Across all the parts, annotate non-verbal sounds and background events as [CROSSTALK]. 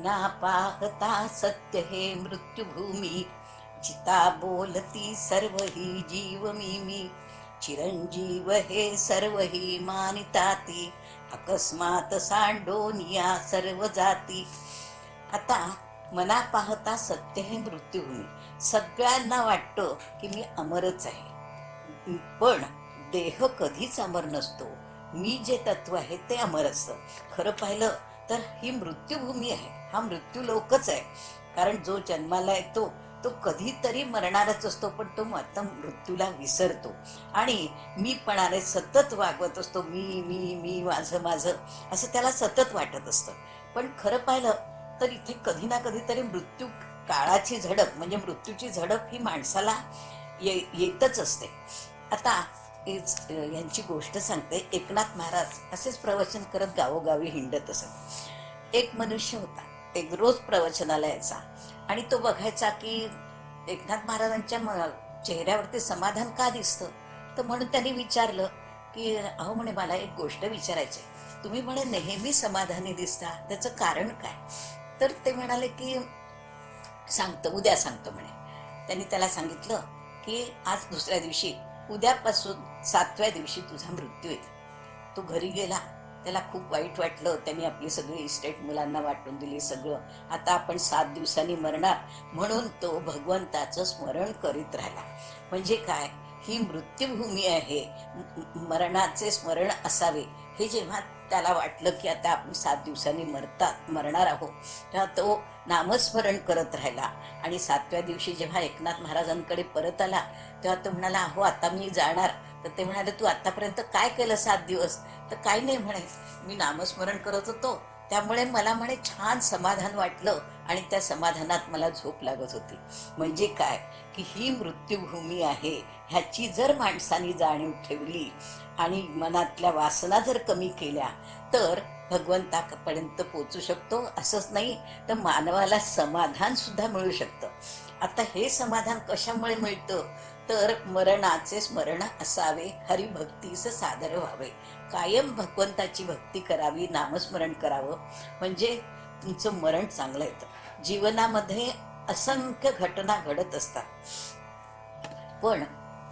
ना पाहता सत्य हे मृत्युभूमी. चिता बोलती सर्व ही जीव मी मी चिरंजीव हे सर्व ही मानिताती. अकस्मात सांडोनिया सर्व जाती. आता मना पाहता सत्य हे मृत्यूभूमी. सगळ्यांना वाटतं की मी अमरच आहे. पण देह कधीच अमर नसतो. मी जे तत्व आहे ते अमर असतं. खरं पाहिलं तर ही मृत्यूभूमी आहे. हा मृत्यू लोकच आहे. कारण जो जन्माला येतो तो कधीतरी मरणारच असतो पण तो आता मृत्यूला विसरतो. आणि मी पणाने सतत वागवत असतो मी मी मी माझं माझं असं त्याला सतत वाटत असतं. पण खरं पाहिलं तर इथे कधी ना कधीतरी मृत्यू काळाची झडप म्हणजे मृत्यूची झडप ही माणसाला येतच असते. आता हेच, यांची गोष्ट सांगते एकनाथ महाराज असेच प्रवचन करत गावोगावी हिंडत असत. एक मनुष्य होता एक रोज प्रवचनाला यायचा. आणि तो बघायचा की एकनाथ महाराजांच्या चेहऱ्यावरती समाधान का दिसतं? तर म्हणून त्यांनी विचारलं की अहो म्हणे मला एक गोष्ट विचारायची तुम्ही म्हणे नेहमी समाधानी दिसता. त्याचं कारण काय? तर ते म्हणाले की सांगतो उद्या सांगतो म्हणे. त्यांनी त्याला सांगितलं की आज दुसऱ्या दिवशी उद्यापासून सातव्या दिवशी तुझा मृत्यू येईल. तो घरी गेला त्याला खूप वाईट वाटलं त्यांनी आपली सगळी इस्टेट मुलांना वाटून दिली सगळं. आता आपण सात दिवसांनी मरणार म्हणून तो भगवंताचं स्मरण करीत राहिला. म्हणजे काय? ही मृत्यूभूमी आहे. मरणाचे स्मरण असावे. हे जेव्हा त्याला वाटलं की आता आपण सात दिवसांनी मरतात मरणार आहोत. तेव्हा तो नामस्मरण करत राहिला. आणि सातव्या दिवशी जेव्हा एकनाथ महाराजांकडे परत आला तेव्हा तो म्हणाला अहो आता मी जाणार. तर ते म्हणाले तू आतापर्यंत काय केलं सात दिवस? तर काय नाही म्हणे. मी नामस्मरण करत होतो. त्यामुळे मला म्हणे छान समाधान वाटलं. आणि त्या समाधानात मला झोप लागत होती. म्हणजे काय? की ही मृत्यूभूमी आहे ह्याची जर माणसाने जाणीव ठेवली आणि मनातल्या वासना जर कमी केल्या तर भगवंतापर्यंत पोचू शकतो. असंच नाही तर मानवाला समाधान सुद्धा मिळू शकतं. आता हे समाधान कशामुळे मिळतं? तर मरणाचे स्मरण असावे हरिभक्तीस सादर व्हावे. कायम भगवंताची भक्ती करावी नामस्मरण करावं. म्हणजे तुमचं मरण चांगलं येतं. जीवनामध्ये असंख्य घटना घडत असतात. पण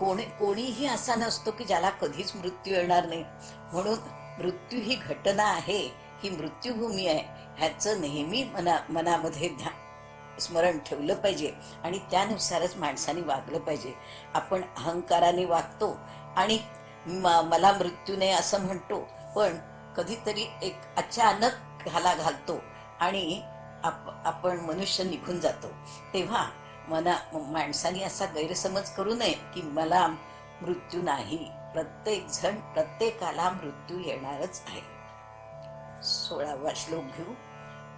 कोणी कोणीही असा नसतो की ज्याला कधीच मृत्यू येणार नाही. म्हणून मृत्यू ही घटना आहे ही मृत्यूभूमी आहे ह्याचं नेहमी मना मनामध्ये ध्या स्मरण ठेवलं पाहिजे. आणि त्यानुसारच माणसाने वागलं पाहिजे. आपण अहंकाराने वागतो आणि म- मला मृत्यू नाही असं म्हणतो. पण कधीतरी एक अचानक घाला घालतो. आणि आप आपण मनुष्य निघून जातो. तेव्हा मना माणसाने असा गैरसमज करू नये की मला मृत्यू नाही. प्रत्येक जण प्रत्येकाला मृत्यू येणारच आहे. सोळावा श्लोक घेऊ.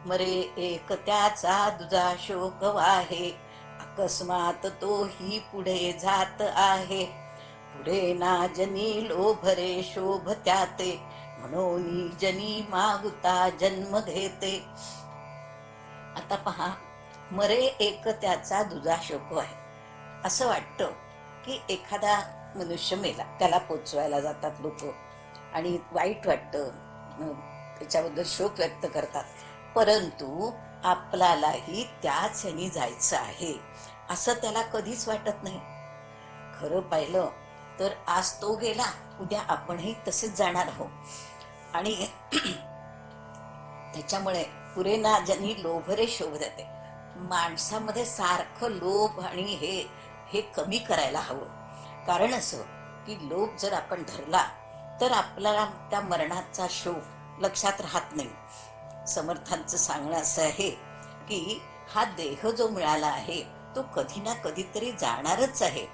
मरे एक त्याचा दुजा शोक वाहे. अकस्मात तोही पुढे जात आहे. पुढे ना जनी लोभरे शोभ त्याते. म्हणून जनी मागता जन्म घेते. आता पहा मरे एक त्याचा दुजा शोक आहे. असं वाटतं की एखादा मनुष्य मेला त्याला पोचवायला जातात लोक. आणि वाईट वाटतं त्याच्याबद्दल शोक व्यक्त करतात. परंतु आपल्यालाही त्याच ह्यानी जायचं आहे. असं त्याला कधीच वाटत नाही. खरं पाहिलं तर आज तो गेला उद्या आपणही तसेच जाणार आहोत. आणि [CLEARS THROAT] त्याच्यामुळे पुरेना ज्यांनी लोभरे शोभ देते माणसामध्ये सारखं लोभ आणि हे हे कमी करायला हवं. कारण असं की लोभ जर आपण धरला तर आपल्याला त्या मरणाचा शोक लक्षात राहत नाही. समर्थांचं सांगणं असं आहे की हा देह जो मिळाला आहे तो कधी ना कधीतरी जाणारच आहे.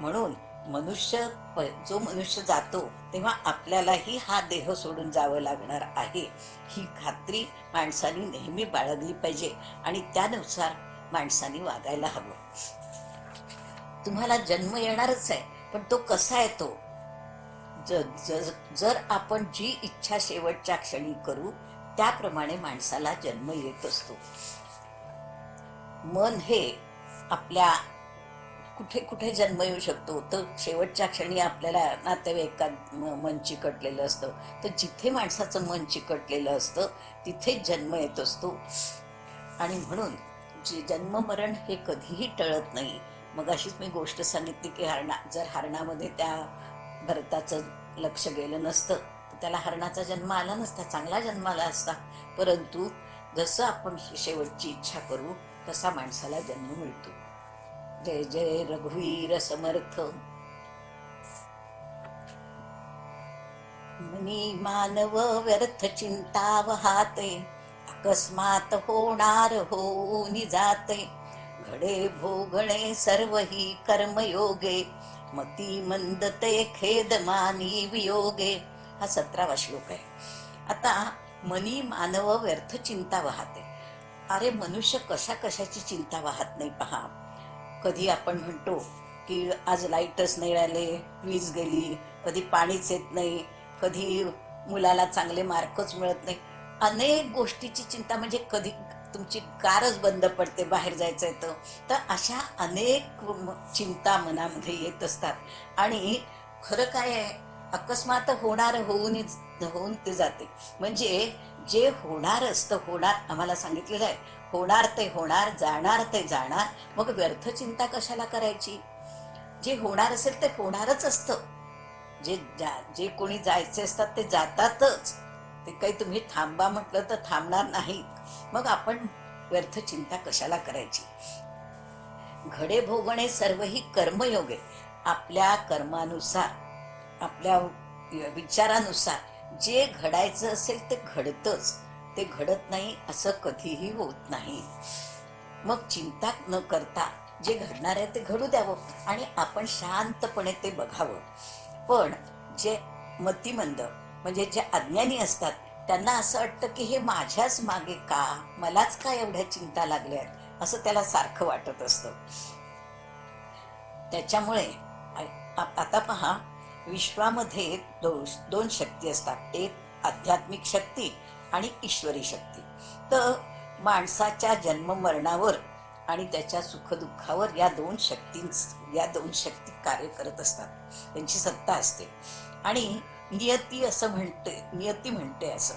म्हणून मनुष्य प- जो मनुष्य जातो तेव्हा आपल्यालाही हा देह सोडून जावं लागणार आहे. ही खात्री माणसाने नेहमी बाळगली पाहिजे आणि त्यानुसार माणसाने वागायला हवं. तुम्हाला जन्म येणारच आहे पण तो कसा येतो? जर आपण जी इच्छा शेवटच्या क्षणी करू त्याप्रमाणे माणसाला जन्म येत असतो. मन हे आपल्या कुठे कुठे जन्म येऊ शकतो. तर शेवटच्या क्षणी आपल्याला नातेवाईकात मन चिकटलेलं असतं. तर जिथे माणसाचं मन चिकटलेलं असतं तिथेच जन्म येत असतो. आणि म्हणून जे जन्ममरण हे कधीही टळत नाही. मग अशीच मी गोष्ट सांगितली की हरणा जर हरणामध्ये त्या भरताचं लक्ष गेलं नसतं तर त्याला हरणाचा जन्म आला नसता चांगला जन्म आला असता. परंतु जसं आपण शेवटची इच्छा करू तसा माणसाला जन्म मिळतो. जय जय रघुवीर समर्थ. मनी मानव व्यर्थ चिंता वहाते अकस्मात होणार होऊन जाते. घडे भोगणे सर्व ही कर्मयोगे मती मंदते खेद मानी वियोगे. हा सतरावा श्लोक आहे. आता मनी मानव व्यर्थ चिंता वाहते अरे मनुष्य कशा कशाची चिंता वाहत नाही पहा. कधी आपण म्हणतो की आज लाईटच नाही राहिले वीज गेली कधी पाणीच येत नाही कधी मुलाला चांगले मार्कच मिळत नाही. अनेक गोष्टीची चिंता म्हणजे कधी तुमची कारच बंद पडते बाहेर जायचं तर तर अशा अनेक चिंता मनामध्ये येत असतात. आणि खरं काय आहे अकस्मात होणार होऊन होऊन ते जाते. म्हणजे जे होणार असतं होणार आम्हाला सांगितलेलं आहे. होणार ते होणार जाणार ते जाणार. मग व्यर्थ चिंता कशाला करायची? जे होणार असेल ते होणारच असतं. जे जा- जे कोणी जायचे असतात ते जातातच. ते काही तुम्ही थांबा म्हटलं तर थांबणार नाही. मग आपण व्यर्थ चिंता कशाला करायची? घडे भोगणे सर्व ही कर्मयोगे. आपल्या कर्मानुसार आपल्या विचारानुसार जे घडायचं असेल ते घडतच. ते घडत नाही असं कधीही होत नाही. मग चिंता न करता जे घडणार आहे ते घडू द्यावं आणि आपण शांतपणे ते बघावं. पण जे मतिमंद म्हणजे जे अज्ञानी असतात त्यांना असं वाटतं की हे माझ्याच मागे का? मलाच का एवढ्या चिंता लागल्यात असं त्याला सारखं वाटत असतं. त्याच्यामुळे आता पहा विश्वामध्ये दोन दोन शक्ती असतात. एक आध्यात्मिक शक्ती आणि ईश्वरी शक्ती. तर माणसाच्या जन्म मरणावर आणि त्याच्या सुखदुःखावर या दोन शक्ती या दोन शक्ती कार्य करत असतात. त्यांची सत्ता असते. आणि नियती असं म्हणते नियती म्हणते असं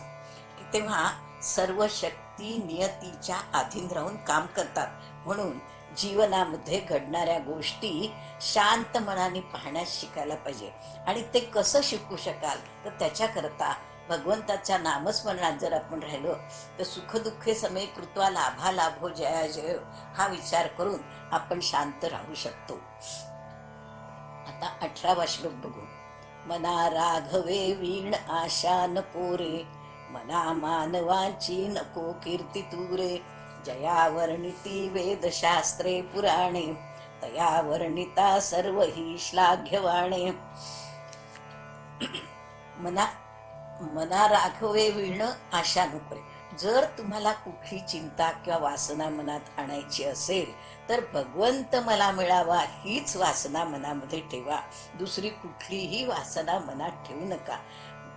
की तेव्हा सर्व शक्ती नियतीच्या अधीन राहून काम करतात. म्हणून जीवनामध्ये घडणाऱ्या गोष्टी शांत मनाने पाहण्यास शिकायला पाहिजे. आणि ते कसं शिकू शकाल तर त्याच्याकरता भगवंताच्या नामस्मरणात जर आपण राहिलो तर सुखदुःखे समय कृत्वा लाभा लाभो जया जय हा विचार करून आपण शांत राहू शकतो. आता अठरावा श्लोक बघू. मना राघवे वीण आशा नको रे मना मानवाची नको कीर्ती तुरे जया वर्णिती वेदशास्त्रे पुराणे तया वर्णिता सर्व ही श्लाघ्यवाणे। मना मना राघवे विण आशा नकोय जर तुम्हाला कुठली चिंता किंवा वासना मनात आणायची असेल तर भगवंत मला मिळावा हीच वासना मनामध्ये ठेवा. दुसरी कुठलीही वासना मनात ठेवू नका.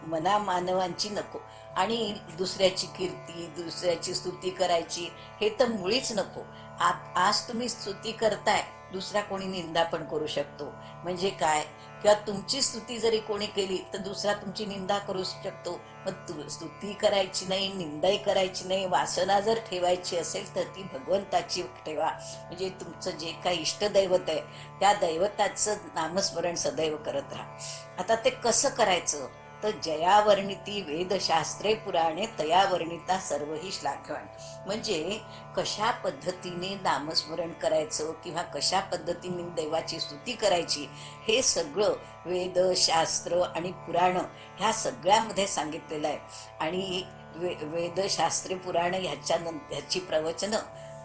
मना मानवांची नको. आणि दुसऱ्याची कीर्ती दुसऱ्याची स्तुती करायची हे तर मुळीच नको. आ- आज तुम्ही स्तुती करताय दुसरा कोणी निंदा पण करू शकतो. म्हणजे काय? किंवा तुमची स्तुती जरी कोणी केली तर दुसरा तुमची निंदा करू शकतो. मग तु- स्तुती करायची नाही निंदाही करायची नाही वासना जर ठेवायची असेल तर ती भगवंताची ठेवा. म्हणजे तुमचं जे काही इष्टदैवत आहे त्या दैवताचं नामस्मरण सदैव करत राहा. आता ते कसं करायचं? तर जयावर्णिती वेदशास्त्रे पुराणे तयावर्णिता सर्व ही श्लाघवान म्हणजे कशा पद्धतीने नामस्मरण करायचं किंवा कशा पद्धतीने देवाची स्तुती करायची हे सगळं वेद शास्त्र आणि पुराण ह्या सगळ्यामध्ये सांगितलेलं आहे. आणि वे वेदशास्त्रे पुराण ह्याच्यानंतर ह्याची प्रवचनं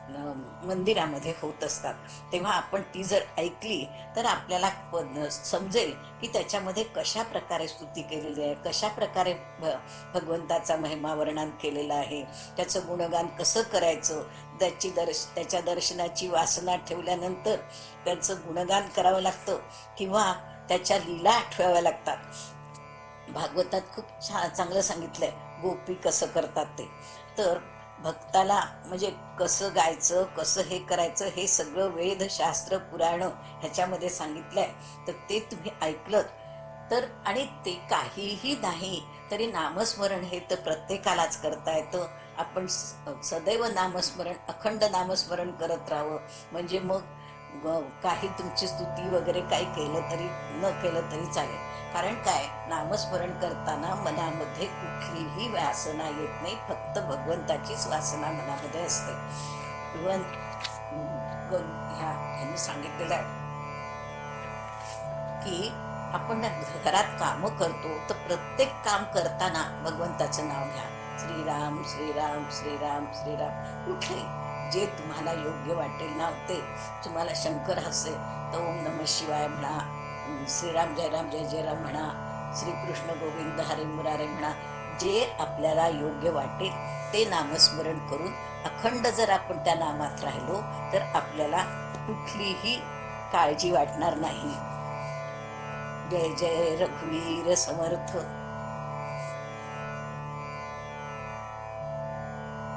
मंदिरामध्ये होत असतात. तेव्हा आपण ती जर ऐकली तर आपल्याला समजेल की त्याच्यामध्ये कशा प्रकारे स्तुती केलेली आहे कशा प्रकारे भ- भगवंताचा महिमा वर्णन केलेला आहे त्याचं गुणगान कसं करायचं त्याची दर्श त्याच्या दर्शनाची वासना ठेवल्यानंतर त्यांचं गुणगान करावं लागतं किंवा त्याच्या लीला आठवाव्या लागतात. भागवतात खूप छान चांगलं सांगितलंय गोपी कसं करतात ते. तर भक्ताला म्हणजे कसं गायचं कसं हे करायचं हे सगळं वेदशास्त्र पुराणं पुराण ह्याच्यामध्ये सांगितलंय. तर ते तुम्ही ऐकलं तर आणि ते काहीही नाही तरी नामस्मरण हे तर प्रत्येकालाच करता येतं. आपण स- सदैव नामस्मरण अखंड नामस्मरण करत राहावं. म्हणजे मग काही तुमची स्तुती वगैरे काही केलं तरी न केलं तरी चालेल. कारण काय? नामस्मरण करताना मनामध्ये कुठलीही वासना येत नाही फक्त भगवंताचीच वासना मनामध्ये असते. इवन ह्या यांनी सांगितलेलं आहे की आपण घरात कामं करतो तर प्रत्येक काम करताना भगवंताचं नाव घ्या. श्रीराम श्रीराम श्रीराम श्रीराम. कुठले? जे तुम्हाला योग्य वाटेल ना ते तुम्हाला शंकर हसे तर ओम नम शिवाय म्हणा श्रीराम श्रीराम जयराम जय जय राम म्हणा श्रीकृष्ण गोविंद हरे मुरारे म्हणा जे आपल्याला योग्य वाटेल ते नामस्मरण करून अखंड जर आपण त्या नामात राहिलो तर आपल्याला कुठलीही काळजी वाटणार नाही. जय जय रघुवीर समर्थ.